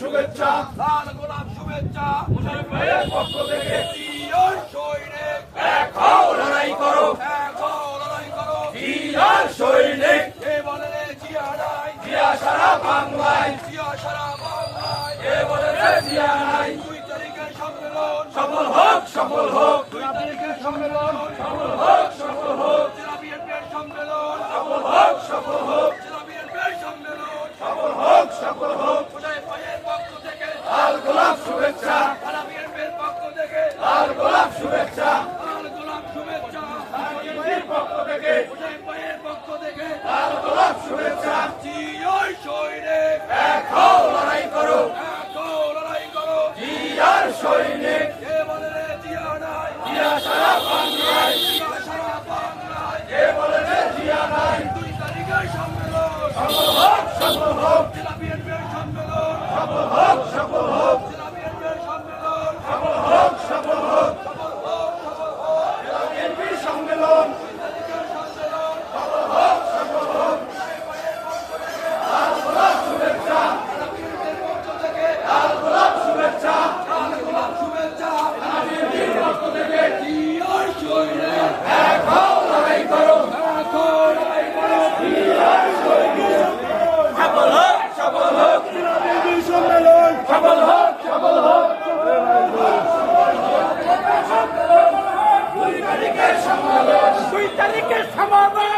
শুভেচ্ছা লাল গোলাপ শুভেচ্ছা। মুশারফ ভাইয়ের পক্ষ থেকে জিয়ার সৈনিক? এক হও লড়াই করো। এক হও, লড়াই করো। জিয়ার সৈনিক? কে বলে রে জিয়া নাই। জিয়া সারা বাংলায়। জিয়া সারা বাংলায়। কে বলে রে জিয়া নাই। দুই তারিখের সম্মেলন। সফল হোক সফল হোক। দুই তারিখের সম্মেলন। লাল গোলাপ শুভেচ্ছা। পক্ষ থেকে লাল গোলাপ শুভেচ্ছা। লাল গোলাপ শুভেচ্ছা। পক্ষ থেকে পক্ষ থেকে লাল গোলাপ শুভেচ্ছা। জিয়ার সৈনিক এক লড়াই করো। এক লড়াই করো। জিয়ার সৈনিক কে বলে রে জিয়া নাই? জিয়া সারা বাংলায়। জিয়া সারা বাংলায়। কে বলে রে জিয়া নাই? দুই তারিখের সম্মেলন। সফল হোক জেলা বিএনপির সম্মেলন। সফল হোক সফল হোক জেলা বিএনপির সম্মেলন সফল হোক সফল হোক সফল হোক সফল হোক বিএনপির সম্মেলন তারিখের সম্মেলন সফল হোক সফল হোক লাল গোলাপ শুভেচ্ছা বিএনপির পক্ষ থেকে লাল গোলাপ শুভেচ্ছা লাল গোলাপ শুভেচ্ছা বিএনপির পক্ষ থেকে জিয়ার সৈনিক এক হও লড়াই করো এক হও, লড়াই করো সফল হোক সফল হোক সম্মেলন সফল হোক সফল হোক দুই তারিখের সম্মেলন দুই তারিখের সমাবেশ